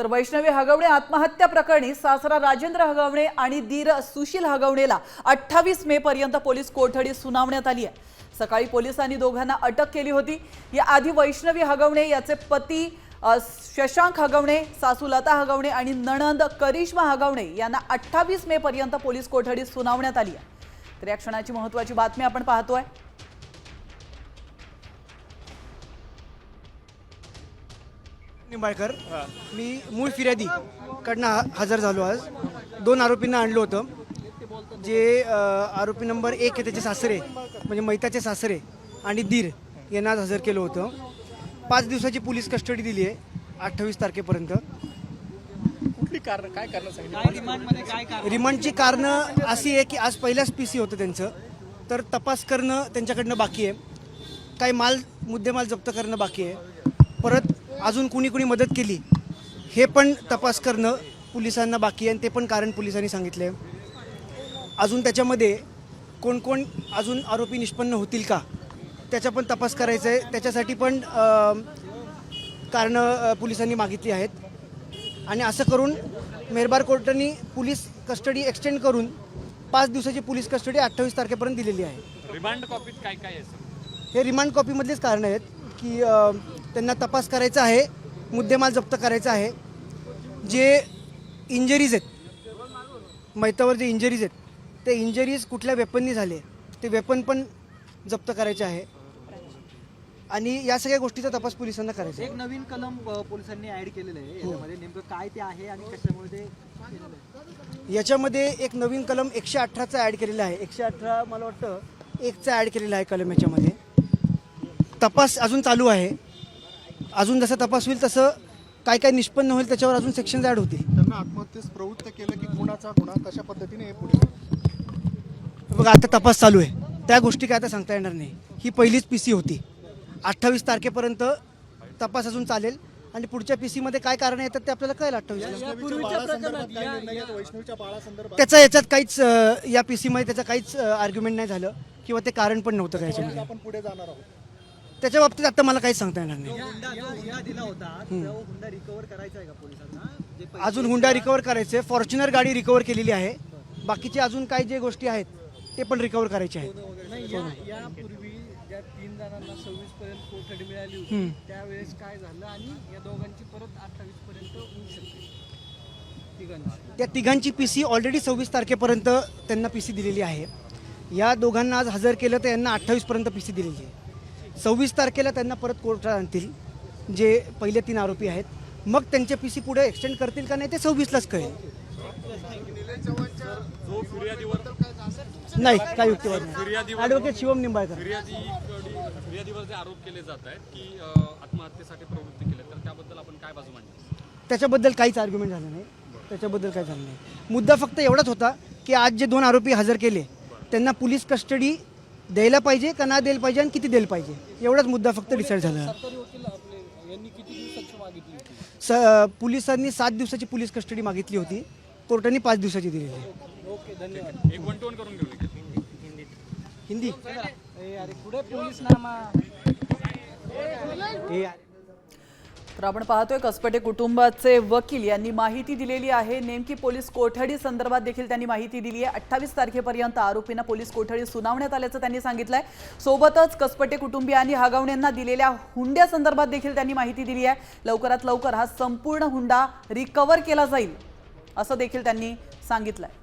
तर वैष्णवी हगवणे आत्महत्या प्रकरणी सासरा राजेंद्र हगवणे आणि दीर सुशील हगवणेला अठ्ठावीस मे पर्यंत पोलीस कोठडी सुनावण्यात आली आहे. सकाळी पोलिसांनी दोघांना अटक केली होती. याआधी वैष्णवी हगवणे याचे पती शशांक हगवणे सासू लता हगवणे आणि नणंद करिश्मा हगवणे यांना अठ्ठावीस मे पर्यंत पोलीस कोठडी सुनावण्यात आली आहे. तर या क्षणाची महत्वाची बातमी आपण पाहतोय. निंबाळकर. मी मूळ फिर्यादी कडनं हजर झालो आज. दोन आरोपींना आणलं होतं. जे आरोपी नंबर एक आहे त्याचे सासरे म्हणजे मैताचे सासरे आणि दीर यांना आज हजर केलं होतं. पाच दिवसाची पोलीस कस्टडी दिली आहे अठ्ठावीस तारखेपर्यंत. कुठली कारण काय कारण रिमांडची कारणं अशी आहे की आज पहिल्याच पी सी होतं त्यांचं. तर तपास करणं त्यांच्याकडनं बाकी आहे. काही माल मुद्देमाल जप्त करणं बाकी आहे. परत अजून कुणी कुणी मदत केली हे पण तपास करणं पोलिसांना बाकी आहे आणि ते पण कारण पोलिसांनी सांगितले अजून त्याच्यामध्ये कोण कोण अजून आरोपी निष्पन्न होतील का त्याचा पण तपास करायचा आहे त्याच्यासाठी पण कारणं पोलिसांनी मागितली आहेत. आणि असं करून मेहरबार कोर्टाने पोलीस कस्टडी एक्सटेंड करून पाच दिवसाची पोलीस कस्टडी अठ्ठावीस तारखेपर्यंत दिलेली आहे. रिमांड कॉपीत काय काय हे रिमांड कॉपीमधलेच कारण आहेत की त्यांना तपास करायचा आहे मुद्देमाल जप्त करायचा आहे. जे इंजरीज आहेत मैतावर जे इंजरीज आहेत ते इंजरीज कुठल्या वेपननी झाले ते वेपन पण जप्त करायचे आहे. आणि या सगळ्या गोष्टीचा तपास पोलिसांना करायचा आहे. एक नवीन कलम पोलिसांनी ऍड केलेलं आहे. याच्यामध्ये नेमकं काय ते आहे आणि कशामुळे ते याच्यामध्ये एक नवीन कलम एकशे अठराचा ॲड केलेला आहे. एकशे अठरा मला वाटतं. एकचा ॲड केलेला आहे कलम याच्यामध्ये. तपास अजून चालू आहे. अजून जसा तपास होईल तसं काय काय निष्पन्न होईल त्याच्यावर अजून सेक्शन्स ॲड होतील. त्यांना आत्महत्येस प्रवृत्त केलं की कुणाचा गुन्हा कशा पद्धतीने हे पुढे बघा आता तपास चालू आहे. त्या गोष्टी काय आता सांगता येणार नाही. ही पहिलीच पी सी होती. अठ्ठावीस तारखेपर्यंत तपास अजून चालेल. आणि पुढच्या पी सीमध्ये काय कारण येतात ते आपल्याला कळेल काय बाळासंदर्भात त्याचा याच्यात काहीच या पी सीमध्ये त्याचं काहीच आर्ग्युमेंट नाही झालं किंवा ते कारण पण नव्हतं का याच्यामध्ये? आपण पुढे जाणार आहोत. त्याच्या बाबतीत आता मला काहीच सांगता येणार नाही. हुंडा जो हुंडा दिला होता तो हुंडा रिकव्हर करायचा आहे का पोलिसांना? जे पै- अजून हुंडा रिकवर करायचे फॉर्च्युनर गाडी रिकवर केलेली आहे. बाकीचे अजून काही जे गोष्टी आहेत ते पण रिकवर करायचे आहेत. नाही या यापूर्वी ज्या तीन जणांना सव्वीस पर्यंत कोठडी मिळाली होती हम्म. त्यावेळेस काय झालं आणि या दोघांची परत अठ्ठावीस पर्यंत होऊ शकते? तिघांची. त्या तिघांची पी सी ऑलरेडी सव्वीस तारखेपर्यंत त्यांना पी सी दिलेली आहे. या दोघांना आज हजर केलं तर यांना अठ्ठावीसपर्यंत पी सी दिलेली आहे. सव्वीस तारखेला त्यांना परत कोर्टात आणतील जे पहिले तीन आरोपी आहेत. मग त्यांचे पी सी पुढे एक्सटेंड करतील का नाही ते सव्वीसलाच कळेल. नाही काय युक्तिवाद नाही. ॲडव्होकेट शिवम निंबाळकर. त्याच्याबद्दल काहीच आर्ग्युमेंट झालं नाही. त्याच्याबद्दल काय झालं नाही. मुद्दा फक्त एवढाच होता की आज जे दोन आरोपी हजर केले त्यांना पोलीस कस्टडी द्यायला पाहिजे का ना द्यायला पाहिजे आणि किती द्यायला पाहिजे? एवढाच मुद्दा फक्त डिसाईड झाला. सरकारी वकील आपले यांनी किती दिवसाची मागितली होती स पोलिसांनी सात दिवसाची पोलीस कस्टडी मागितली होती. कोर्टाने पाच दिवसाची दिलेली आहे. ओके धन्यवाद एक वन टू करून घेऊ हिंदी. ए अरे पुढे पोलीस नामा? हे तर आपण पाहतोय कसपटे कुटुंबाचे वकील यांनी माहिती दिलेली आहे. नेमकी पोलीस कोठडी संदर्भात देखील त्यांनी माहिती दिली आहे अठ्ठावीस तारखेपर्यंत आरोपींना पोलीस कोठडी सुनावण्यात आल्याचं त्यांनी सांगितलंय. सोबतच कसपटे कुटुंबियांनी हगवण्यांना दिलेल्या हुंड्या संदर्भात देखील त्यांनी माहिती दिली आहे लवकरात लवकर हा संपूर्ण हुंडा रिकव्हर केला जाईल असं देखील त्यांनी सांगितलंय.